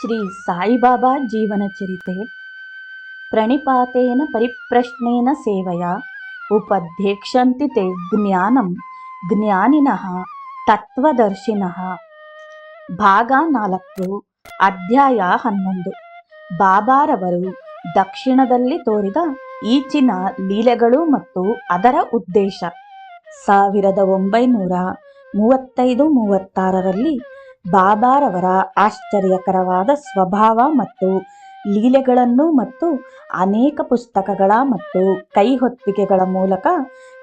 ಶ್ರೀ ಸಾಯಿಬಾಬಾ ಜೀವನ ಚರಿತೆ. ಪ್ರಣಿಪಾತೇನ ಪರಿಪ್ರಶ್ನೇನ ಸೇವೆಯ, ಉಪಧ್ಯಕ್ಷಂತಿ ತೇ ಜ್ಞಾನಂ, ಜ್ಞಾನಿನಃ ತತ್ವದರ್ಶಿನಃ. ಭಾಗ ನಾಲ್ಕು, ಅಧ್ಯಾಯ ಹನ್ನೊಂದು. ಬಾಬಾರವರು ದಕ್ಷಿಣದಲ್ಲಿ ತೋರಿದ ಈಚಿನ ಲೀಲೆಗಳು ಮತ್ತು ಅದರ ಉದ್ದೇಶ. ಸಾವಿರದ ಒಂಬೈನೂರ ಮೂವತ್ತೈದು ಮೂವತ್ತಾರರಲ್ಲಿ ಬಾಬಾರವರ ಆಶ್ಚರ್ಯಕರವಾದ ಸ್ವಭಾವ ಮತ್ತು ಲೀಲೆಗಳನ್ನು ಮತ್ತು ಅನೇಕ ಪುಸ್ತಕಗಳ ಮತ್ತು ಕೈಹೊತ್ತಿಗೆಗಳ ಮೂಲಕ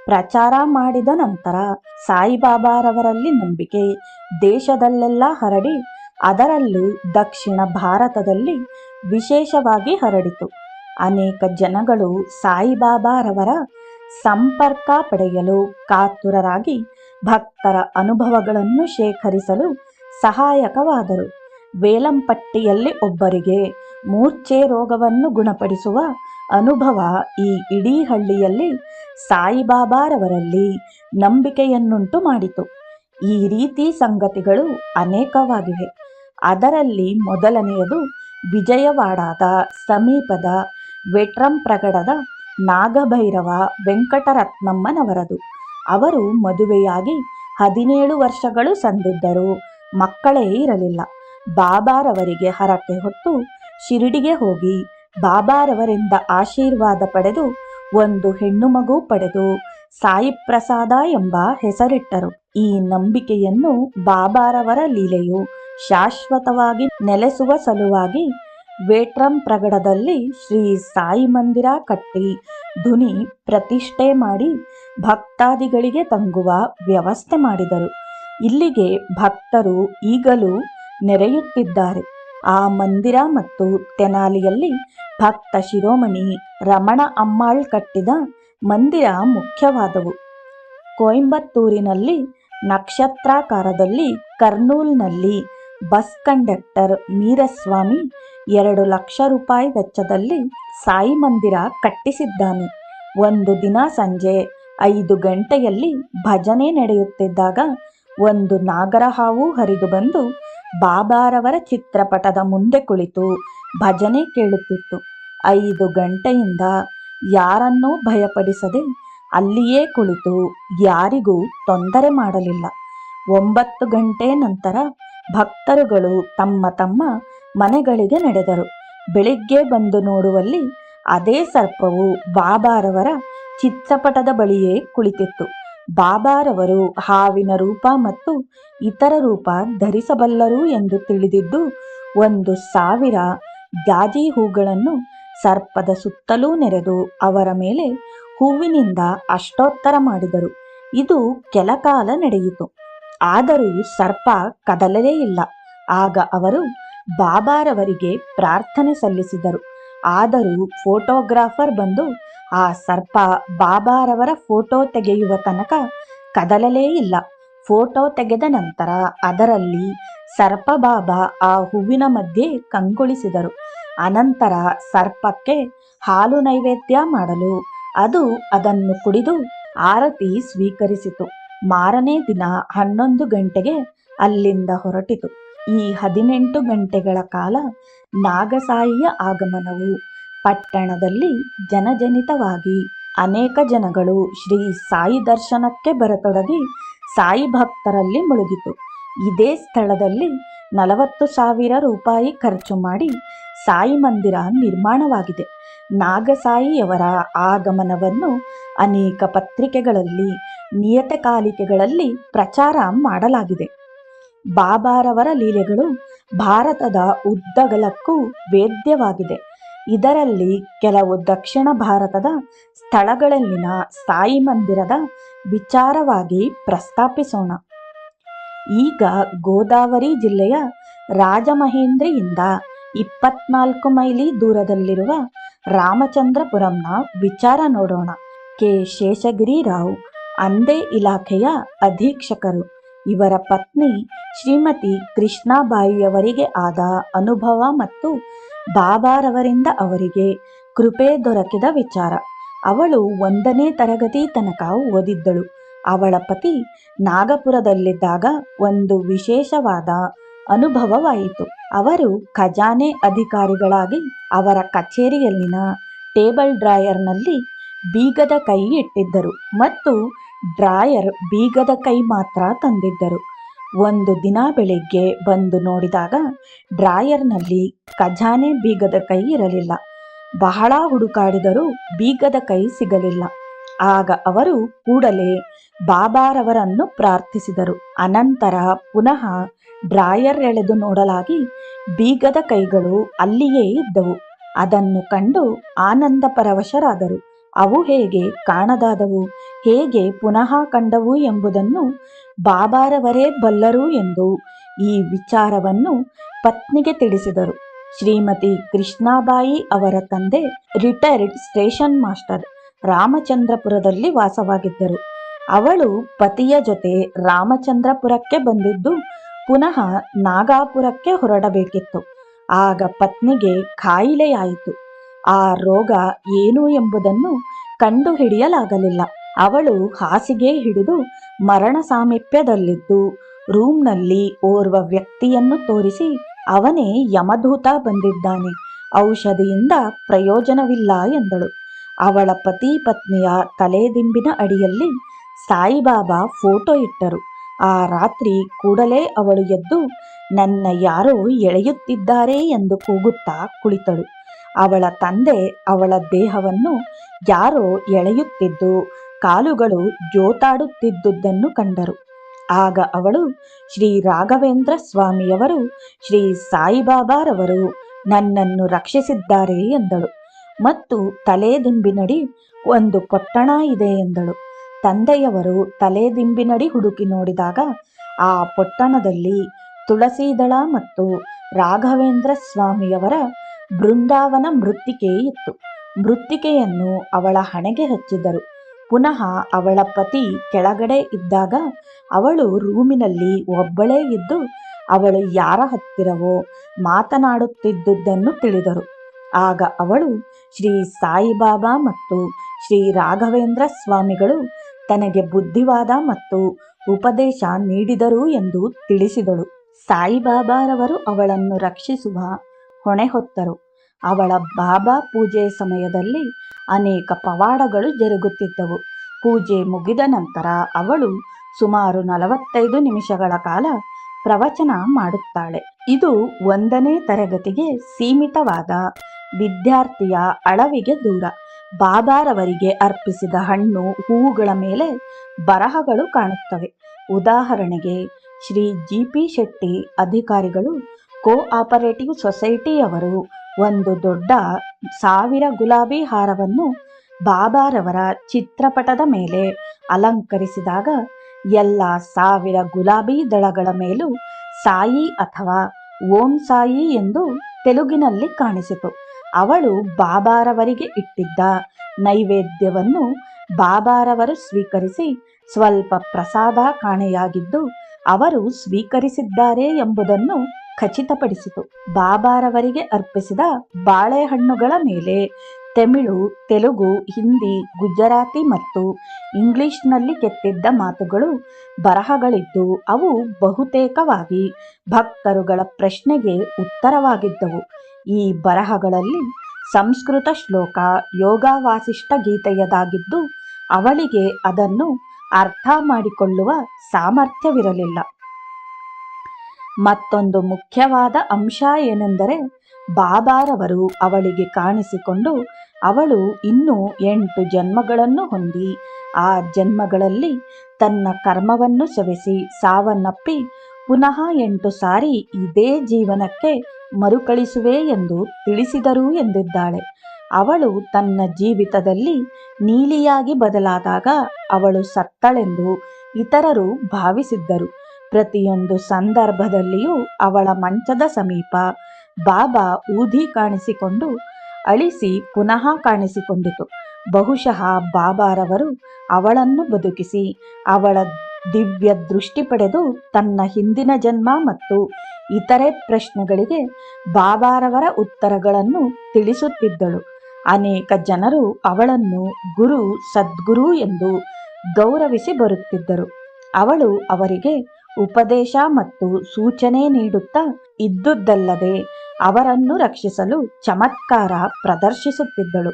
ಪ್ರಚಾರ ಮಾಡಿದ ನಂತರ ಸಾಯಿಬಾಬಾರವರಲ್ಲಿ ನಂಬಿಕೆ ದೇಶದಲ್ಲೆಲ್ಲ ಹರಡಿ ಅದರಲ್ಲೂ ದಕ್ಷಿಣ ಭಾರತದಲ್ಲಿ ವಿಶೇಷವಾಗಿ ಹರಡಿತು. ಅನೇಕ ಜನಗಳು ಸಾಯಿಬಾಬಾರವರ ಸಂಪರ್ಕ ಪಡೆಯಲು ಕಾತುರರಾಗಿ ಭಕ್ತರ ಅನುಭವಗಳನ್ನು ಶೇಖರಿಸಲು ಸಹಾಯಕವಾದರು. ವೇಲಂಪಟ್ಟಿಯಲ್ಲಿ ಒಬ್ಬರಿಗೆ ಮೂರ್ಛೆ ರೋಗವನ್ನು ಗುಣಪಡಿಸುವ ಅನುಭವ ಈ ಇಡೀ ಹಳ್ಳಿಯಲ್ಲಿ ಸಾಯಿಬಾಬಾರವರಲ್ಲಿ ನಂಬಿಕೆಯನ್ನುಂಟು ಮಾಡಿತು. ಈ ರೀತಿ ಸಂಗತಿಗಳು ಅನೇಕವಾಗಿವೆ. ಅದರಲ್ಲಿ ಮೊದಲನೆಯದು ವಿಜಯವಾಡದ ಸಮೀಪದ ವೆಟ್ರಂಪ್ರಗಡದ ನಾಗಭೈರವ ವೆಂಕಟರತ್ನಮ್ಮನವರದು. ಅವರು ಮದುವೆಯಾಗಿ ಹದಿನೇಳು ವರ್ಷಗಳು ಸಂದಿದ್ದರು. ಮಕ್ಕಳೇ ಇರಲಿಲ್ಲ. ಬಾಬಾರವರಿಗೆ ಹರಕೆ ಹೊತ್ತು ಶಿರಡಿಗೆ ಹೋಗಿ ಬಾಬಾರವರಿಂದ ಆಶೀರ್ವಾದ ಪಡೆದು ಒಂದು ಹೆಣ್ಣು ಮಗು ಪಡೆದು ಸಾಯಿ ಪ್ರಸಾದ ಎಂಬ ಹೆಸರಿಟ್ಟರು. ಈ ನಂಬಿಕೆಯನ್ನು ಬಾಬಾರವರ ಲೀಲೆಯು ಶಾಶ್ವತವಾಗಿ ನೆಲೆಸುವ ಸಲುವಾಗಿ ವೇಟ್ರಂ ಪ್ರಗಡದಲ್ಲಿ ಶ್ರೀ ಸಾಯಿ ಮಂದಿರ ಕಟ್ಟಿ ಧುನಿ ಪ್ರತಿಷ್ಠೆ ಮಾಡಿ ಭಕ್ತಾದಿಗಳಿಗೆ ತಂಗುವ ವ್ಯವಸ್ಥೆ ಮಾಡಿದರು. ಇಲ್ಲಿಗೆ ಭಕ್ತರು ಈಗಲೂ ನೆರೆಯುತ್ತಿದ್ದಾರೆ. ಆ ಮಂದಿರ ಮತ್ತು ತೆನಾಲಿಯಲ್ಲಿ ಭಕ್ತ ಶಿರೋಮಣಿ ರಮಣ ಅಮ್ಮಾಳ್ ಕಟ್ಟಿದ ಮಂದಿರ ಮುಖ್ಯವಾದವು. ಕೊಯಂಬತ್ತೂರಿನಲ್ಲಿ ನಕ್ಷತ್ರಾಕಾರದಲ್ಲಿ ಕರ್ನೂಲ್ನಲ್ಲಿ ಬಸ್ ಕಂಡಕ್ಟರ್ ಮೀರಸ್ವಾಮಿ ಎರಡು ಲಕ್ಷ ರೂಪಾಯಿ ವೆಚ್ಚದಲ್ಲಿ ಸಾಯಿ ಮಂದಿರ ಕಟ್ಟಿಸಿದ್ದಾನೆ. ಒಂದು ದಿನ ಸಂಜೆ ಐದು ಗಂಟೆಯಲ್ಲಿ ಭಜನೆ ನಡೆಯುತ್ತಿದ್ದಾಗ ಒಂದು ನಾಗರಹಾವು ಹರಿದು ಬಂದು ಬಾಬಾರವರ ಚಿತ್ರಪಟದ ಮುಂದೆ ಕುಳಿತು ಭಜನೆ ಕೇಳುತ್ತಿತ್ತು. ಐದು ಗಂಟೆಯಿಂದ ಯಾರನ್ನೂ ಭಯಪಡಿಸದೆ ಅಲ್ಲಿಯೇ ಕುಳಿತು. ಯಾರಿಗೂ ತೊಂದರೆ ಮಾಡಲಿಲ್ಲ. ಒಂಬತ್ತು ಗಂಟೆ ನಂತರ ಭಕ್ತರುಗಳು ತಮ್ಮ ತಮ್ಮ ಮನೆಗಳಿಗೆ ನಡೆದರು. ಬೆಳಿಗ್ಗೆ ಬಂದು ನೋಡುವಲ್ಲಿ ಅದೇ ಸರ್ಪವು ಬಾಬಾರವರ ಚಿತ್ರಪಟದ ಬಳಿಯೇ ಕುಳಿತಿತ್ತು. ಬಾಬಾರವರು ಹಾವಿನ ರೂಪ ಮತ್ತು ಇತರ ರೂಪ ಧರಿಸಬಲ್ಲರು ಎಂದು ತಿಳಿದಿದ್ದು, ಒಂದು ಸಾವಿರ ಗಾಜಿ ಹೂಗಳನ್ನು ಸರ್ಪದ ಸುತ್ತಲೂ ನೆರೆದು ಅವರ ಮೇಲೆ ಹೂವಿನಿಂದ ಅಷ್ಟೋತ್ತರ ಮಾಡಿದರು. ಇದು ಕೆಲಕಾಲ ನಡೆಯಿತು. ಆದರೂ ಸರ್ಪ ಕದಲಲೇ ಇಲ್ಲ. ಆಗ ಅವರು ಬಾಬಾರವರಿಗೆ ಪ್ರಾರ್ಥನೆ ಸಲ್ಲಿಸಿದರು. ಆದರೂ ಫೋಟೋಗ್ರಾಫರ್ ಬಂದು ಆ ಸರ್ಪ ಬಾಬಾರವರ ಫೋಟೋ ತೆಗೆಯುವ ತನಕ ಕದಲಲೇ ಇಲ್ಲ. ಫೋಟೋ ತೆಗೆದ ನಂತರ ಅದರಲ್ಲಿ ಸರ್ಪ ಬಾಬಾ ಆ ಹೂವಿನ ಮಧ್ಯೆ ಕಂಗೊಳಿಸಿದರು. ಅನಂತರ ಸರ್ಪಕ್ಕೆ ಹಾಲು ನೈವೇದ್ಯ ಮಾಡಲು ಅದು ಅದನ್ನು ಕುಡಿದು ಆರತಿ ಸ್ವೀಕರಿಸಿತು. ಮಾರನೇ ದಿನ ಹನ್ನೊಂದು ಗಂಟೆಗೆ ಅಲ್ಲಿಂದ ಹೊರಟಿತು. ಈ ಹದಿನೆಂಟು ಗಂಟೆಗಳ ಕಾಲ ನಾಗಸಾಯಿಯ ಆಗಮನವು ಪಟ್ಟಣದಲ್ಲಿ ಜನಜನಿತವಾಗಿ ಅನೇಕ ಜನಗಳು ಶ್ರೀ ಸಾಯಿ ದರ್ಶನಕ್ಕೆ ಬರತೊಡಗಿ ಸಾಯಿ ಭಕ್ತರಲ್ಲಿ ಮುಳುಗಿತು. ಇದೇ ಸ್ಥಳದಲ್ಲಿ ನಲವತ್ತು ಸಾವಿರ ರೂಪಾಯಿ ಖರ್ಚು ಮಾಡಿ ಸಾಯಿ ಮಂದಿರ ನಿರ್ಮಾಣವಾಗಿದೆ. ನಾಗಸಾಯಿಯವರ ಆಗಮನವನ್ನು ಅನೇಕ ಪತ್ರಿಕೆಗಳಲ್ಲಿ ನಿಯತಕಾಲಿಕೆಗಳಲ್ಲಿ ಪ್ರಚಾರ ಮಾಡಲಾಗಿದೆ. ಬಾಬಾರವರ ಲೀಲೆಗಳು ಭಾರತದ ಉದ್ದಗಲಕ್ಕೂ ವೇದ್ಯವಾಗಿದೆ. ಇದರಲ್ಲಿ ಕೆಲವು ದಕ್ಷಿಣ ಭಾರತದ ಸ್ಥಳಗಳಲ್ಲಿನ ಸಾಯಿ ಮಂದಿರದ ವಿಚಾರವಾಗಿ ಪ್ರಸ್ತಾಪಿಸೋಣ. ಈಗ ಗೋದಾವರಿ ಜಿಲ್ಲೆಯ ರಾಜಮಹೇಂದ್ರಿಯಿಂದ ಇಪ್ಪತ್ನಾಲ್ಕು ಮೈಲಿ ದೂರದಲ್ಲಿರುವ ರಾಮಚಂದ್ರಪುರಂನ ವಿಚಾರ ನೋಡೋಣ. ಕೆ. ಶೇಷಗಿರಿರಾವ್, ಅಂದೇ ಇಲಾಖೆಯ ಅಧೀಕ್ಷಕರು. ಇವರ ಪತ್ನಿ ಶ್ರೀಮತಿ ಕೃಷ್ಣಾಬಾಯಿಯವರಿಗೆ ಆದ ಅನುಭವ ಮತ್ತು ಬಾಬಾರವರಿಂದ ಅವರಿಗೆ ಕೃಪೆ ದೊರಕಿದ ವಿಚಾರ. ಅವಳು ಒಂದನೇ ತರಗತಿ ತನಕ ಓದಿದ್ದಳು. ಅವಳ ಪತಿ ನಾಗಪುರದಲ್ಲಿದ್ದಾಗ ಒಂದು ವಿಶೇಷವಾದ ಅನುಭವವಾಯಿತು. ಅವರು ಖಜಾನೆ ಅಧಿಕಾರಿಗಳಾಗಿ ಅವರ ಕಚೇರಿಯಲ್ಲಿನ ಟೇಬಲ್ ಡ್ರಾಯರ್ನಲ್ಲಿ ಬೀಗದ ಕೈ ಇಟ್ಟಿದ್ದರು ಮತ್ತು ಡ್ರಾಯರ್ ಬೀಗದ ಕೈ ಮಾತ್ರ ತಂದಿದ್ದರು. ಒಂದು ದಿನ ಬೆಳಿಗ್ಗೆ ಬಂದು ನೋಡಿದಾಗ ಡ್ರಾಯರ್ನಲ್ಲಿ ಖಜಾನೆ ಬೀಗದ ಕೈ ಇರಲಿಲ್ಲ. ಬಹಳ ಹುಡುಕಾಡಿದರೂ ಬೀಗದ ಕೈ ಸಿಗಲಿಲ್ಲ. ಆಗ ಅವರು ಕೂಡಲೇ ಬಾಬಾರವರನ್ನು ಪ್ರಾರ್ಥಿಸಿದರು. ಅನಂತರ ಪುನಃ ಡ್ರಾಯರ್ ಎಳೆದು ನೋಡಲಾಗಿ ಬೀಗದ ಕೈಗಳು ಅಲ್ಲಿಯೇ ಇದ್ದವು. ಅದನ್ನು ಕಂಡು ಆನಂದ ಪರವಶರಾದರು ಅವು ಹೇಗೆ ಕಾಣದಾದವು? ಹೇಗೆ ಪುನಃ ಕಂಡವು ಎಂಬುದನ್ನು ಬಾಬಾರವರೇ ಬಲ್ಲರು ಎಂದು ಈ ವಿಚಾರವನ್ನು ಪತ್ನಿಗೆ ತಿಳಿಸಿದರು. ಶ್ರೀಮತಿ ಕೃಷ್ಣಾಬಾಯಿ ಅವರ ತಂದೆ, ರಿಟೈರ್ಡ್ ಸ್ಟೇಷನ್ ಮಾಸ್ಟರ್ ರಾಮಚಂದ್ರಪುರದಲ್ಲಿ ವಾಸವಾಗಿದ್ದರು. ಅವಳು ಪತಿಯ ಜೊತೆ ರಾಮಚಂದ್ರಪುರಕ್ಕೆ ಬಂದಿದ್ದು ಪುನಃ ನಾಗಾಪುರಕ್ಕೆ ಹೊರಡಬೇಕಿತ್ತು. ಆಗ ಪತ್ನಿಗೆ ಕಾಯಿಲೆಯಾಯಿತು ಆ ರೋಗ ಏನು ಎಂಬುದನ್ನು ಕಂಡುಹಿಡಿಯಲಾಗಲಿಲ್ಲ. ಅವಳು ಹಾಸಿಗೆ ಹಿಡಿದು ಮರಣ ಸಾಮೀಪ್ಯದಲ್ಲಿದ್ದು, ರೂಮ್ನಲ್ಲಿ ಓರ್ವ ವ್ಯಕ್ತಿಯನ್ನು ತೋರಿಸಿ ಅವನೇ ಯಮಧೂತ ಬಂದಿದ್ದಾನೆ, ಔಷಧಿಯಿಂದ ಪ್ರಯೋಜನವಿಲ್ಲ ಎಂದಳು. ಅವಳ ಪತಿ ಪತ್ನಿಯ ತಲೆದಿಂಬಿನ ಅಡಿಯಲ್ಲಿ ಸಾಯಿಬಾಬಾ ಫೋಟೋ ಇಟ್ಟರು. ಆ ರಾತ್ರಿ ಕೂಡಲೇ ಅವಳು ಎದ್ದು, ನನ್ನ ಯಾರೋ ಎಳೆಯುತ್ತಿದ್ದಾರೆ ಎಂದು ಕೂಗುತ್ತಾ ಕುಳಿತಳು. ಅವಳ ತಂದೆ ಅವಳ ದೇಹವನ್ನು ಯಾರೋ ಎಳೆಯುತ್ತಿದ್ದು ಕಾಲುಗಳು ಜೋತಾಡುತ್ತಿದ್ದುದನ್ನು ಕಂಡರು. ಆಗ ಅವಳು ಶ್ರೀ ರಾಘವೇಂದ್ರ ಸ್ವಾಮಿಯವರು, ಶ್ರೀ ಸಾಯಿಬಾಬಾರವರು ನನ್ನನ್ನು ರಕ್ಷಿಸಿದ್ದಾರೆ ಎಂದಳು. ಮತ್ತು ತಲೆದಿಂಬಿನಡಿ ಒಂದು ಪೊಟ್ಟಣ ಇದೆ ಎಂದಳು. ತಂದೆಯವರು ತಲೆದಿಂಬಿನಡಿ ಹುಡುಕಿ ನೋಡಿದಾಗ ಆ ಪೊಟ್ಟಣದಲ್ಲಿ ತುಳಸೀದಳ ಮತ್ತು ರಾಘವೇಂದ್ರ ಸ್ವಾಮಿಯವರ ಬೃಂದಾವನ ಮೃತ್ತಿಕೆ ಇತ್ತು. ಮೃತ್ತಿಕೆಯನ್ನು ಅವಳ ಹಣೆಗೆ ಹಚ್ಚಿದರು. ಪುನಃ ಅವಳ ಪತಿ ಕೆಳಗಡೆ ಇದ್ದಾಗ ಅವಳು ರೂಮಿನಲ್ಲಿ ಒಬ್ಬಳೇ ಇದ್ದು ಅವಳು ಯಾರ ಹತ್ತಿರವೋ ಮಾತನಾಡುತ್ತಿದ್ದುದನ್ನು ತಿಳಿದರು. ಆಗ ಅವಳು ಶ್ರೀ ಸಾಯಿಬಾಬಾ ಮತ್ತು ಶ್ರೀ ರಾಘವೇಂದ್ರ ಸ್ವಾಮಿಗಳು ತನಗೆ ಬುದ್ಧಿವಾದ ಮತ್ತು ಉಪದೇಶ ನೀಡಿದರು ಎಂದು ತಿಳಿಸಿದಳು. ಸಾಯಿಬಾಬಾರವರು ಅವಳನ್ನು ರಕ್ಷಿಸುವ ಹೊಣೆ ಹೊತ್ತರು. ಅವಳ ಬಾಬಾ ಪೂಜೆ ಸಮಯದಲ್ಲಿ ಅನೇಕ ಪವಾಡಗಳು ಜರುಗುತ್ತಿದ್ದವು. ಪೂಜೆ ಮುಗಿದ ನಂತರ ಅವಳು ಸುಮಾರು ನಲವತ್ತೈದು ನಿಮಿಷಗಳ ಕಾಲ ಪ್ರವಚನ ಮಾಡುತ್ತಾಳೆ. ಇದು ಒಂದನೇ ತರಗತಿಗೆ ಸೀಮಿತವಾದ ವಿದ್ಯಾರ್ಥಿಯ ಅಳವಿಗೆ ದೂರ. ಬಾಬಾರವರಿಗೆ ಅರ್ಪಿಸಿದ ಹಣ್ಣು, ಹೂವುಗಳ ಮೇಲೆ ಬರಹಗಳು ಕಾಣುತ್ತವೆ. ಉದಾಹರಣೆಗೆ, ಶ್ರೀ ಜಿ ಪಿ ಶೆಟ್ಟಿ ಅಧಿಕಾರಿಗಳು ಕೋ ಆಪರೇಟಿವ್ ಸೊಸೈಟಿಯವರು ಒಂದು ದೊಡ್ಡ ಸಾವಿರ ಗುಲಾಬಿ ಹಾರವನ್ನು ಬಾಬಾರವರ ಚಿತ್ರಪಟದ ಮೇಲೆ ಅಲಂಕರಿಸಿದಾಗ ಎಲ್ಲ ಸಾವಿರ ಗುಲಾಬಿ ದಳಗಳ ಮೇಲೂ ಸಾಯಿ ಅಥವಾ ಓಂ ಸಾಯಿ ಎಂದು ತೆಲುಗಿನಲ್ಲಿ ಕಾಣಿಸಿತು. ಅವಳು ಬಾಬಾರವರಿಗೆ ಇಟ್ಟಿದ್ದ ನೈವೇದ್ಯವನ್ನು ಬಾಬಾರವರು ಸ್ವೀಕರಿಸಿ ಸ್ವಲ್ಪ ಪ್ರಸಾದ ಕಾಣೆಯಾಗಿದ್ದು ಅವರು ಸ್ವೀಕರಿಸಿದ್ದಾರೆ ಎಂಬುದನ್ನು ಖಚಿತಪಡಿಸಿತು. ಬಾಬಾರವರಿಗೆ ಅರ್ಪಿಸಿದ ಬಾಳೆಹಣ್ಣುಗಳ ಮೇಲೆ ತಮಿಳು, ತೆಲುಗು, ಹಿಂದಿ, ಗುಜರಾತಿ ಮತ್ತು ಇಂಗ್ಲಿಷ್ನಲ್ಲಿ ಕೆತ್ತಿದ್ದ ಮಾತುಗಳು ಬರಹಗಳಿದ್ದು, ಅವು ಬಹುತೇಕವಾಗಿ ಭಕ್ತರುಗಳ ಪ್ರಶ್ನೆಗೆ ಉತ್ತರವಾಗಿದ್ದವು. ಈ ಬರಹಗಳಲ್ಲಿ ಸಂಸ್ಕೃತ ಶ್ಲೋಕ, ಯೋಗವಾಸಿಷ್ಠ ಗೀತೆಯದಾಗಿದ್ದು, ಅವಳಿಗೆ ಅದನ್ನು ಅರ್ಥ ಮಾಡಿಕೊಳ್ಳುವ ಸಾಮರ್ಥ್ಯವಿರಲಿಲ್ಲ. ಮತ್ತೊಂದು ಮುಖ್ಯವಾದ ಅಂಶ ಏನೆಂದರೆ ಬಾಬಾರವರು ಅವಳಿಗೆ ಕಾಣಿಸಿಕೊಂಡು ಅವಳು ಇನ್ನೂ ಎಂಟು ಜನ್ಮಗಳನ್ನು ಹೊಂದಿ, ಆ ಜನ್ಮಗಳಲ್ಲಿ ತನ್ನ ಕರ್ಮವನ್ನು ಸವೆಸಿ ಸಾವನ್ನಪ್ಪಿ ಪುನಃ ಎಂಟು ಸಾರಿ ಇದೇ ಜೀವನಕ್ಕೆ ಮರುಕಳಿಸುವೆ ಎಂದು ತಿಳಿಸಿದರು ಎಂದಿದ್ದಾಳೆ. ಅವಳು ತನ್ನ ಜೀವಿತದಲ್ಲಿ ನೀಲಿಯಾಗಿ ಬದಲಾದಾಗ ಅವಳು ಸತ್ತಳೆಂದು ಇತರರು ಭಾವಿಸಿದ್ದರು. ಪ್ರತಿಯೊಂದು ಸಂದರ್ಭದಲ್ಲಿಯೂ ಅವಳ ಮಂಚದ ಸಮೀಪ ಬಾಬಾ ಊದಿ ಕಾಣಿಸಿಕೊಂಡು ಅಳಿಸಿ ಪುನಃ ಕಾಣಿಸಿಕೊಂಡಿತು. ಬಹುಶಃ ಬಾಬಾರವರು ಅವಳನ್ನು ಬದುಕಿಸಿ, ಅವಳ ದಿವ್ಯ ದೃಷ್ಟಿ ಪಡೆದು ತನ್ನ ಹಿಂದಿನ ಜನ್ಮ ಮತ್ತು ಇತರೆ ಪ್ರಶ್ನೆಗಳಿಗೆ ಬಾಬಾರವರ ಉತ್ತರಗಳನ್ನು ತಿಳಿಸುತ್ತಿದ್ದಳು. ಅನೇಕ ಜನರು ಅವಳನ್ನು ಗುರು, ಸದ್ಗುರು ಎಂದು ಗೌರವಿಸಿ ಬರುತ್ತಿದ್ದರು. ಅವಳು ಅವರಿಗೆ ಉಪದೇಶ ಮತ್ತು ಸೂಚನೆ ನೀಡುತ್ತಾ ಇದ್ದುದಲ್ಲದೆ ಅವರನ್ನು ರಕ್ಷಿಸಲು ಚಮತ್ಕಾರ ಪ್ರದರ್ಶಿಸುತ್ತಿದ್ದಳು.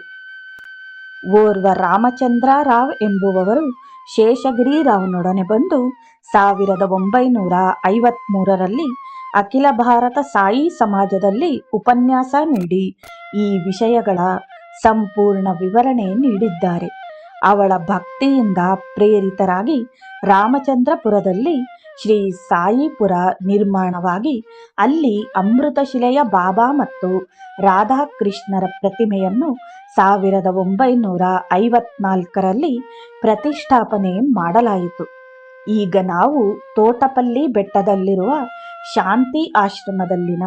ಓರ್ವ ರಾಮಚಂದ್ರ ರಾವ್ ಎಂಬುವವರು ಶೇಷಗಿರಿ ರಾವ್ನೊಡನೆ ಬಂದು ಸಾವಿರದ ಒಂಬೈನೂರ ಐವತ್ಮೂರರಲ್ಲಿ ಅಖಿಲ ಭಾರತ ಸಾಯಿ ಸಮಾಜದಲ್ಲಿ ಉಪನ್ಯಾಸ ನೀಡಿ ಈ ವಿಷಯಗಳ ಸಂಪೂರ್ಣ ವಿವರಣೆ ನೀಡಿದ್ದಾರೆ. ಅವಳ ಭಕ್ತಿಯಿಂದ ಪ್ರೇರಿತರಾಗಿ ರಾಮಚಂದ್ರಪುರದಲ್ಲಿ ಶ್ರೀ ಸಾಯಿಪುರ ನಿರ್ಮಾಣವಾಗಿ ಅಲ್ಲಿ ಅಮೃತಶಿಲೆಯ ಬಾಬಾ ಮತ್ತು ರಾಧಾಕೃಷ್ಣರ ಪ್ರತಿಮೆಯನ್ನು ಸಾವಿರದ ಒಂಬೈನೂರ ಐವತ್ನಾಲ್ಕರಲ್ಲಿ ಪ್ರತಿಷ್ಠಾಪನೆ ಮಾಡಲಾಯಿತು. ಈಗ ನಾವು ತೋಟಪಲ್ಲಿ ಬೆಟ್ಟದಲ್ಲಿರುವ ಶಾಂತಿ ಆಶ್ರಮದಲ್ಲಿನ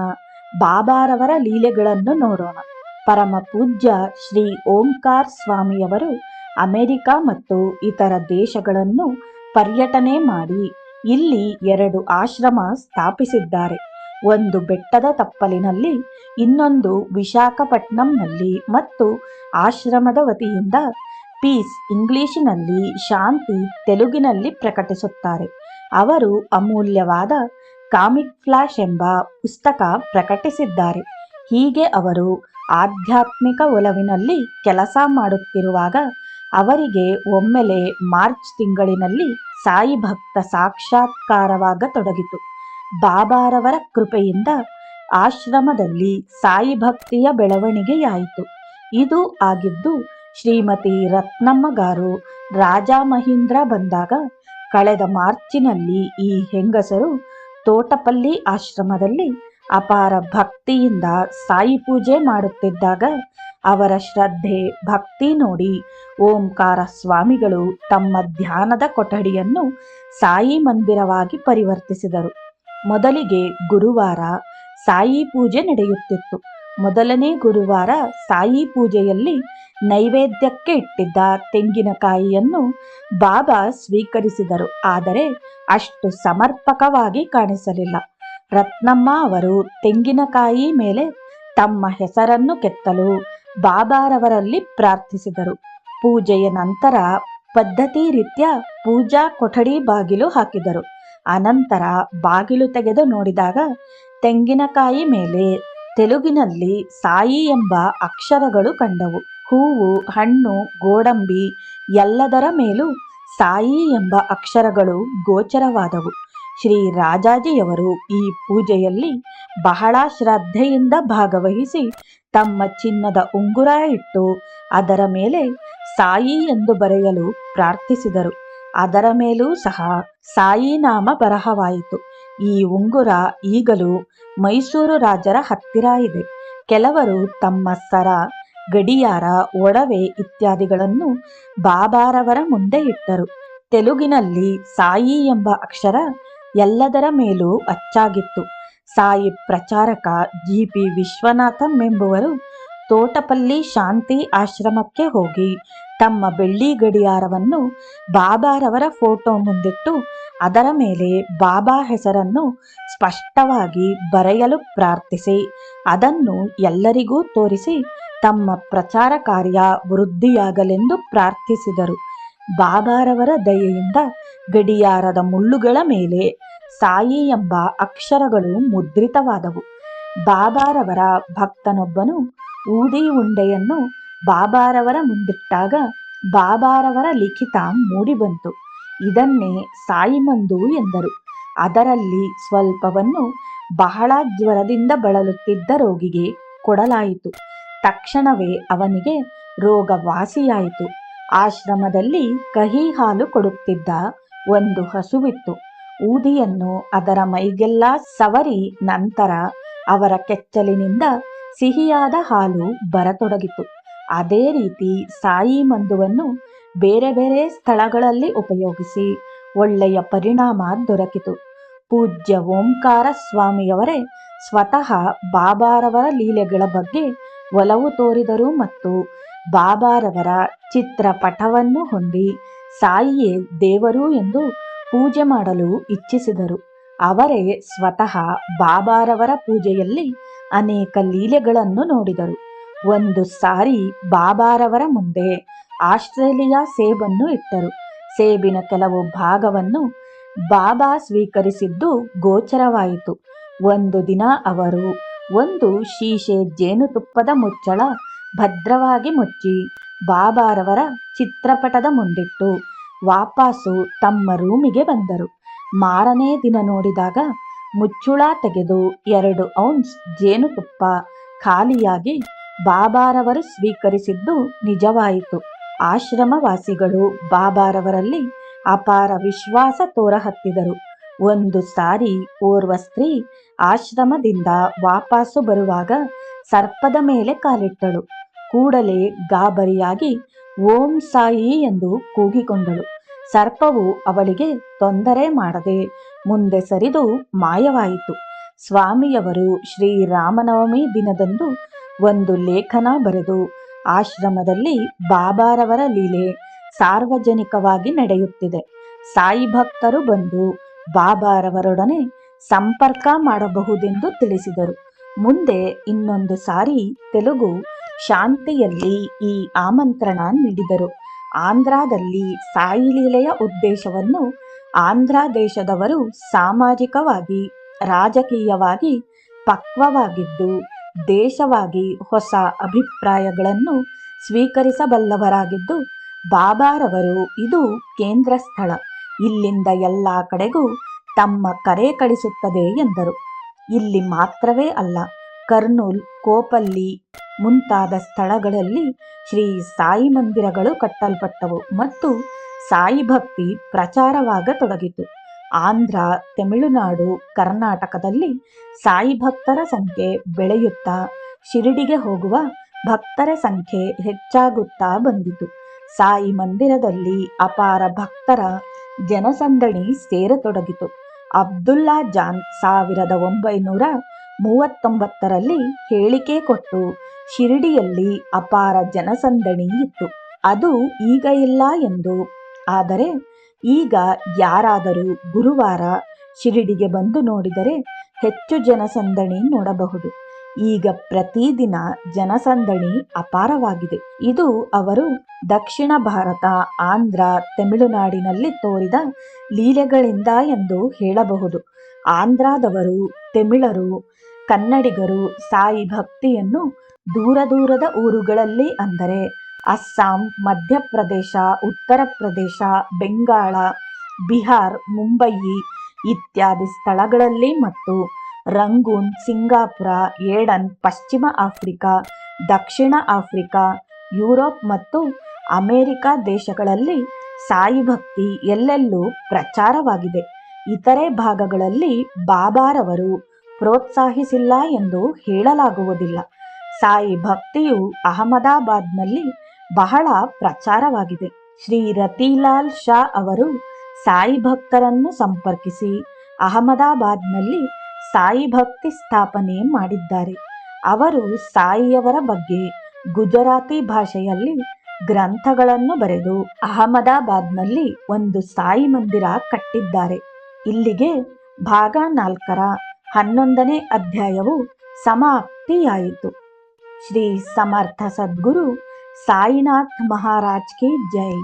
ಬಾಬಾರವರ ಲೀಲೆಗಳನ್ನು ನೋಡೋಣ. ಪರಮ ಪೂಜ್ಯ ಶ್ರೀ ಓಂಕಾರ ಸ್ವಾಮಿಯವರು ಅಮೆರಿಕ ಮತ್ತು ಇತರ ದೇಶಗಳನ್ನು ಪರ್ಯಟನೆ ಮಾಡಿ ಇಲ್ಲಿ ಎರಡು ಆಶ್ರಮ ಸ್ಥಾಪಿಸಿದ್ದಾರೆ. ಒಂದು ಬೆಟ್ಟದ ತಪ್ಪಲಿನಲ್ಲಿ, ಇನ್ನೊಂದು ವಿಶಾಖಪಟ್ಟಣಂನಲ್ಲಿ ಮತ್ತು ಆಶ್ರಮದ ವತಿಯಿಂದ ಪೀಸ್ ಇಂಗ್ಲಿಷಿನಲ್ಲಿ ಶಾಂತಿ ತೆಲುಗಿನಲ್ಲಿ ಪ್ರಕಟಿಸುತ್ತಾರೆ. ಅವರು ಅಮೂಲ್ಯವಾದ ಕಾಮಿಕ್ ಫ್ಲಾಶ್ ಎಂಬ ಪುಸ್ತಕ ಪ್ರಕಟಿಸಿದ್ದಾರೆ. ಹೀಗೆ ಅವರು ಆಧ್ಯಾತ್ಮಿಕ ಒಲವಿನಲ್ಲಿ ಕೆಲಸ ಮಾಡುತ್ತಿರುವಾಗ ಅವರಿಗೆ ಒಮ್ಮೆಲೆ ಮಾರ್ಚ್ ತಿಂಗಳಿನಲ್ಲಿ ಸಾಯಿ ಭಕ್ತ ಸಾಕ್ಷಾತ್ಕಾರವಾಗತೊಡಗಿತು. ಬಾಬಾರವರ ಕೃಪೆಯಿಂದ ಆಶ್ರಮದಲ್ಲಿ ಸಾಯಿ ಭಕ್ತಿಯ ಬೆಳವಣಿಗೆಯಾಯಿತು. ಇದು ಆಗಿದ್ದು, ಶ್ರೀಮತಿ ರತ್ನಮ್ಮಗಾರು ರಾಜ ಮಹೀಂದ್ರ ಬಂದಾಗ ಕಳೆದ ಮಾರ್ಚಿನಲ್ಲಿ ಈ ಹೆಂಗಸರು ತೋಟಪಲ್ಲಿ ಆಶ್ರಮದಲ್ಲಿ ಅಪಾರ ಭಕ್ತಿಯಿಂದ ಸಾಯಿ ಪೂಜೆ ಮಾಡುತ್ತಿದ್ದಾಗ ಅವರ ಶ್ರದ್ಧೆ, ಭಕ್ತಿ ನೋಡಿ ಓಂಕಾರ ಸ್ವಾಮಿಗಳು ತಮ್ಮ ಧ್ಯಾನದ ಕೊಠಡಿಯನ್ನು ಸಾಯಿ ಮಂದಿರವಾಗಿ ಪರಿವರ್ತಿಸಿದರು. ಮೊದಲಿಗೆ ಗುರುವಾರ ಸಾಯಿ ಪೂಜೆ ನಡೆಯುತ್ತಿತ್ತು. ಮೊದಲನೇ ಗುರುವಾರ ಸಾಯಿ ಪೂಜೆಯಲ್ಲಿ ನೈವೇದ್ಯಕ್ಕೆ ಇಟ್ಟಿದ್ದ ತೆಂಗಿನಕಾಯಿಯನ್ನು ಬಾಬಾ ಸ್ವೀಕರಿಸಿದರು. ಆದರೆ ಅಷ್ಟು ಸಮರ್ಪಕವಾಗಿ ಕಾಣಿಸಲಿಲ್ಲ. ರತ್ನಮ್ಮ ಅವರು ತೆಂಗಿನಕಾಯಿ ಮೇಲೆ ತಮ್ಮ ಹೆಸರನ್ನು ಕೆತ್ತಲು ಬಾಬಾರವರಲ್ಲಿ ಪ್ರಾರ್ಥಿಸಿದರು. ಪೂಜೆಯ ನಂತರ ಪದ್ಧತಿ ರೀತ್ಯ ಪೂಜಾ ಕೊಠಡಿ ಬಾಗಿಲು ಹಾಕಿದರು. ಅನಂತರ ಬಾಗಿಲು ತೆಗೆದು ನೋಡಿದಾಗ ತೆಂಗಿನಕಾಯಿ ಮೇಲೆ ತೆಲುಗಿನಲ್ಲಿ ಸಾಯಿ ಎಂಬ ಅಕ್ಷರಗಳು ಕಂಡವು. ಹೂವು, ಹಣ್ಣು, ಗೋಡಂಬಿ ಎಲ್ಲದರ ಮೇಲೂ ಸಾಯಿ ಎಂಬ ಅಕ್ಷರಗಳು ಗೋಚರವಾದವು. ಶ್ರೀ ರಾಜಾಜಿಯವರು ಈ ಪೂಜೆಯಲ್ಲಿ ಬಹಳ ಶ್ರದ್ಧೆಯಿಂದ ಭಾಗವಹಿಸಿ ತಮ್ಮ ಚಿನ್ನದ ಉಂಗುರ ಇಟ್ಟು ಅದರ ಮೇಲೆ ಸಾಯಿ ಎಂದು ಬರೆಯಲು ಪ್ರಾರ್ಥಿಸಿದರು. ಅದರ ಮೇಲೂ ಸಹ ಸಾಯಿ ನಾಮ ಬರಹವಾಯಿತು. ಈ ಉಂಗುರ ಈಗಲೂ ಮೈಸೂರು ರಾಜರ ಹತ್ತಿರ ಇದೆ. ಕೆಲವರು ತಮ್ಮ ಸರ, ಗಡಿಯಾರ, ಒಡವೆ ಇತ್ಯಾದಿಗಳನ್ನು ಬಾಬಾರವರ ಮುಂದೆ ಇಟ್ಟರು. ತೆಲುಗಿನಲ್ಲಿ ಸಾಯಿ ಎಂಬ ಅಕ್ಷರ ಎಲ್ಲದರ ಮೇಲೂ ಅಚ್ಚಾಗಿತ್ತು. ಸಾಯಿ ಪ್ರಚಾರಕ ಜಿ. ಪಿ. ವಿಶ್ವನಾಥಂ ಎಂಬುವರು ತೋಟಪಲ್ಲಿ ಶಾಂತಿ ಆಶ್ರಮಕ್ಕೆ ಹೋಗಿ ತಮ್ಮ ಬೆಳ್ಳಿ ಗಡಿಯಾರವನ್ನು ಬಾಬಾರವರ ಫೋಟೋ ಮುಂದಿಟ್ಟು ಅದರ ಮೇಲೆ ಬಾಬಾ ಹೆಸರನ್ನು ಸ್ಪಷ್ಟವಾಗಿ ಬರೆಯಲು ಪ್ರಾರ್ಥಿಸಿ. ಅದನ್ನು ಎಲ್ಲರಿಗೂ ತೋರಿಸಿ ತಮ್ಮ ಪ್ರಚಾರ ಕಾರ್ಯ ವೃದ್ಧಿಯಾಗಲೆಂದು ಪ್ರಾರ್ಥಿಸಿದರು. ಬಾಬಾರವರ ದಯೆಯಿಂದ ಗಡಿಯಾರದ ಮುಳ್ಳುಗಳ ಮೇಲೆ ಸಾಯಿ ಎಂಬ ಅಕ್ಷರಗಳು ಮುದ್ರಿತವಾದವು. ಬಾಬಾರವರ ಭಕ್ತನೊಬ್ಬನು ಊದಿ ಉಂಡೆಯನ್ನು ಬಾಬಾರವರ ಮುಂದಿಟ್ಟಾಗ ಬಾಬಾರವರ ಲಿಖಿತ ಮೂಡಿಬಂತು ಇದನ್ನೇ ಸಾಯಿಮಂದು ಎಂದರು. ಅದರಲ್ಲಿ ಸ್ವಲ್ಪವನ್ನು ಬಹಳ ಜ್ವರದಿಂದ ಬಳಲುತ್ತಿದ್ದ ರೋಗಿಗೆ ಕೊಡಲಾಯಿತು. ತಕ್ಷಣವೇ ಅವನಿಗೆ ರೋಗ ವಾಸಿಯಾಯಿತು ಆಶ್ರಮದಲ್ಲಿ ಕಹಿ ಹಾಲು ಕೊಡುತ್ತಿದ್ದ ಒಂದು ಹಸುವಿತ್ತು ಊದಿಯನ್ನು ಅದರ ಮೈಗೆಲ್ಲ ಸವರಿ ನಂತರ ಅವರ ಕೆಚ್ಚಲಿನಿಂದ ಸಿಹಿಯಾದ ಹಾಲು ಬರತೊಡಗಿತು. ಅದೇ ರೀತಿ ಸಾಯಿ ಮಂದುವನ್ನು ಬೇರೆ ಬೇರೆ ಸ್ಥಳಗಳಲ್ಲಿ ಉಪಯೋಗಿಸಿ ಒಳ್ಳೆಯ ಪರಿಣಾಮ ದೊರಕಿತು. ಪೂಜ್ಯ ಓಂಕಾರ ಸ್ವಾಮಿಯವರೇ ಸ್ವತಃ ಬಾಬಾರವರ ಲೀಲೆಗಳ ಬಗ್ಗೆ ಒಲವು ತೋರಿದರು ಮತ್ತು ಬಾಬಾರವರ ಚಿತ್ರಪಟವನ್ನು ಹೊಂದಿ ಸಾಯಿಯೇ ದೇವರು ಎಂದು ಪೂಜೆ ಮಾಡಲು ಇಚ್ಛಿಸಿದರು. ಅವರೇ ಸ್ವತಃ ಬಾಬಾರವರ ಪೂಜೆಯಲ್ಲಿ ಅನೇಕ ಲೀಲೆಗಳನ್ನು ನೋಡಿದರು. ಒಂದು ಸಾರಿ ಬಾಬಾರವರ ಮುಂದೆ ಆಸ್ಟ್ರೇಲಿಯಾ ಸೇಬನ್ನು ಇಟ್ಟರು. ಸೇಬಿನ ಕೆಲವು ಭಾಗವನ್ನು ಬಾಬಾ ಸ್ವೀಕರಿಸಿದ್ದು ಗೋಚರವಾಯಿತು. ಒಂದು ದಿನ ಅವರು ಒಂದು ಶೀಶೆ ಜೇನುತುಪ್ಪದ ಮುಚ್ಚಳ ಭದ್ರವಾಗಿ ಮುಚ್ಚಿ ಬಾಬಾರವರ ಚಿತ್ರಪಟದ ಮುಂದಿಟ್ಟು ವಾಪಾಸು ತಮ್ಮ ರೂಮಿಗೆ ಬಂದರು. ಮಾರನೇ ದಿನ ನೋಡಿದಾಗ ಮುಚ್ಚುಳ ತೆಗೆದು ಎರಡು ಔನ್ಸ್ ಜೇನುತುಪ್ಪ ಖಾಲಿಯಾಗಿ ಬಾಬಾರವರು ಸ್ವೀಕರಿಸಿದ್ದು ನಿಜವಾಯಿತು. ಆಶ್ರಮವಾಸಿಗಳು ಬಾಬಾರವರಲ್ಲಿ ಅಪಾರ ವಿಶ್ವಾಸ ತೋರಹತ್ತಿದರು. ಒಂದು ಸಾರಿ ಓರ್ವ ಸ್ತ್ರೀ ಆಶ್ರಮದಿಂದ ವಾಪಾಸು ಬರುವಾಗ ಸರ್ಪದ ಮೇಲೆ ಕಾಲಿಟ್ಟಳು. ಕೂಡಲೇ ಗಾಬರಿಯಾಗಿ ಓಂ ಸಾಯಿ ಎಂದು ಕೂಗಿಕೊಂಡಳು. ಸರ್ಪವು ಅವಳಿಗೆ ತೊಂದರೆ ಮಾಡದೆ ಮುಂದೆ ಸರಿದು ಮಾಯವಾಯಿತು. ಸ್ವಾಮಿಯವರು ಶ್ರೀರಾಮನವಮಿ ದಿನದಂದು ಒಂದು ಲೇಖನ ಬರೆದು ಆಶ್ರಮದಲ್ಲಿ ಬಾಬಾರವರ ಲೀಲೆ ಸಾರ್ವಜನಿಕವಾಗಿ ನಡೆಯುತ್ತಿದೆ. ಸಾಯಿ ಭಕ್ತರು ಬಂದು ಬಾಬಾರವರೊಡನೆ ಸಂಪರ್ಕ ಮಾಡಬಹುದೆಂದು ತಿಳಿಸಿದರು. ಮುಂದೆ ಇನ್ನೊಂದು ಸಾರಿ ತೆಲುಗು ಶಾಂತಿಯಲ್ಲಿ ಈ ಆಮಂತ್ರಣ ನೀಡಿದರು. ಆಂಧ್ರದಲ್ಲಿ ಸಾಯಿ ಲೀಲೆಯ ಉದ್ದೇಶವನ್ನು ಆಂಧ್ರ ದೇಶದವರು ಸಾಮಾಜಿಕವಾಗಿ, ರಾಜಕೀಯವಾಗಿ, ಪಕ್ವವಾಗಿದ್ದು, ದೇಶವಾಗಿ ಹೊಸ ಅಭಿಪ್ರಾಯಗಳನ್ನು ಸ್ವೀಕರಿಸಬಲ್ಲವರಾಗಿದ್ದು, ಬಾಬಾರವರು ಇದು ಕೇಂದ್ರ ಸ್ಥಳ. ಇಲ್ಲಿಂದ ಎಲ್ಲ ಕಡೆಗೂ ತಮ್ಮ ಕರೆ ಕಳಿಸುತ್ತದೆ ಎಂದರು. ಇಲ್ಲಿ ಮಾತ್ರವೇ ಅಲ್ಲ ಕರ್ನೂಲ್, ಕೋಪಲ್ಲಿ ಮುಂತಾದ ಸ್ಥಳಗಳಲ್ಲಿ ಶ್ರೀ ಸಾಯಿ ಮಂದಿರಗಳು ಕಟ್ಟಲ್ಪಟ್ಟವು ಮತ್ತು ಸಾಯಿ ಭಕ್ತಿ ಪ್ರಚಾರವಾಗತೊಡಗಿತು. ಆಂಧ್ರ, ತಮಿಳುನಾಡು, ಕರ್ನಾಟಕದಲ್ಲಿ ಸಾಯಿ ಭಕ್ತರ ಸಂಖ್ಯೆ ಬೆಳೆಯುತ್ತಾ, ಶಿರಡಿಗೆ ಹೋಗುವ ಭಕ್ತರ ಸಂಖ್ಯೆ ಹೆಚ್ಚಾಗುತ್ತಾ ಬಂದಿತು. ಸಾಯಿ ಮಂದಿರದಲ್ಲಿ ಅಪಾರ ಭಕ್ತರ ಜನಸಂದಣಿ ಸೇರತೊಡಗಿತು. ಅಬ್ದುಲ್ಲಾ ಜಾನ್ ಸಾವಿರದ ಒಂಬೈನೂರ ಮೂವತ್ತೊಂಬತ್ತರಲ್ಲಿ ಹೇಳಿಕೆ ಕೊಟ್ಟು ಶಿರಡಿಯಲ್ಲಿ ಅಪಾರ ಜನಸಂದಣಿ ಇತ್ತು. ಅದು ಈಗ ಇಲ್ಲ ಎಂದು. ಆದರೆ ಈಗ ಯಾರಾದರೂ ಗುರುವಾರ ಶಿರಡಿಗೆ ಬಂದು ನೋಡಿದರೆ ಹೆಚ್ಚು ಜನಸಂದಣಿ ನೋಡಬಹುದು. ಈಗ ಪ್ರತಿದಿನ ಜನಸಂದಣಿ ಅಪಾರವಾಗಿದೆ. ಇದು ಅವರು ದಕ್ಷಿಣ ಭಾರತ, ಆಂಧ್ರ, ತಮಿಳುನಾಡಿನಲ್ಲಿ ತೋರಿದ ಲೀಲೆಗಳಿಂದ ಎಂದು ಹೇಳಬಹುದು. ಆಂಧ್ರದವರು, ತಮಿಳರು, ಕನ್ನಡಿಗರು ಸಾಯಿ ಭಕ್ತಿಯನ್ನು ದೂರ ದೂರದ ಊರುಗಳಲ್ಲಿ ಅಂದರೆ ಅಸ್ಸಾಂ, ಮಧ್ಯಪ್ರದೇಶ, ಉತ್ತರ ಪ್ರದೇಶ, ಬೆಂಗಾಳ, ಬಿಹಾರ್, ಮುಂಬಯಿ ಇತ್ಯಾದಿ ಸ್ಥಳಗಳಲ್ಲಿ ಮತ್ತು ರಂಗೂನ್, ಸಿಂಗಾಪುರ, ಏಡನ್, ಪಶ್ಚಿಮ ಆಫ್ರಿಕಾ, ದಕ್ಷಿಣ ಆಫ್ರಿಕಾ, ಯುರೋಪ್ ಮತ್ತು ಅಮೇರಿಕಾ ದೇಶಗಳಲ್ಲಿ ಸಾಯಿ ಭಕ್ತಿ ಎಲ್ಲೆಲ್ಲೂ ಪ್ರಚಾರವಾಗಿದೆ. ಇತರೆ ಭಾಗಗಳಲ್ಲಿ ಬಾಬಾರವರು ಪ್ರೋತ್ಸಾಹಿಸಿಲ್ಲ ಎಂದು ಹೇಳಲಾಗುವುದಿಲ್ಲ. ಸಾಯಿ ಭಕ್ತಿಯು ಅಹಮದಾಬಾದ್ನಲ್ಲಿ ಬಹಳ ಪ್ರಚಾರವಾಗಿದೆ. ಶ್ರೀ ರತಿಲಾಲ್ ಶಾ ಅವರು ಸಾಯಿ ಭಕ್ತರನ್ನು ಸಂಪರ್ಕಿಸಿ ಅಹಮದಾಬಾದ್ನಲ್ಲಿ ಸಾಯಿ ಭಕ್ತಿ ಸ್ಥಾಪನೆ ಮಾಡಿದ್ದಾರೆ. ಅವರು ಸಾಯಿಯವರ ಬಗ್ಗೆ ಗುಜರಾತಿ ಭಾಷೆಯಲ್ಲಿ ಗ್ರಂಥಗಳನ್ನು ಬರೆದು ಅಹಮದಾಬಾದ್ನಲ್ಲಿ ಒಂದು ಸಾಯಿ ಮಂದಿರ ಕಟ್ಟಿದ್ದಾರೆ. ಇಲ್ಲಿಗೆ ಭಾಗ ನಾಲ್ಕರ ಹನ್ನೊಂದನೇ ಅಧ್ಯಾಯವು ಸಮಾಪ್ತಿಯಾಯಿತು. ಶ್ರೀ ಸಮರ್ಥ ಸದ್ಗುರು ಸಾಯಿನಾಥ್ ಮಹಾರಾಜ್ ಕಿ ಜೈ.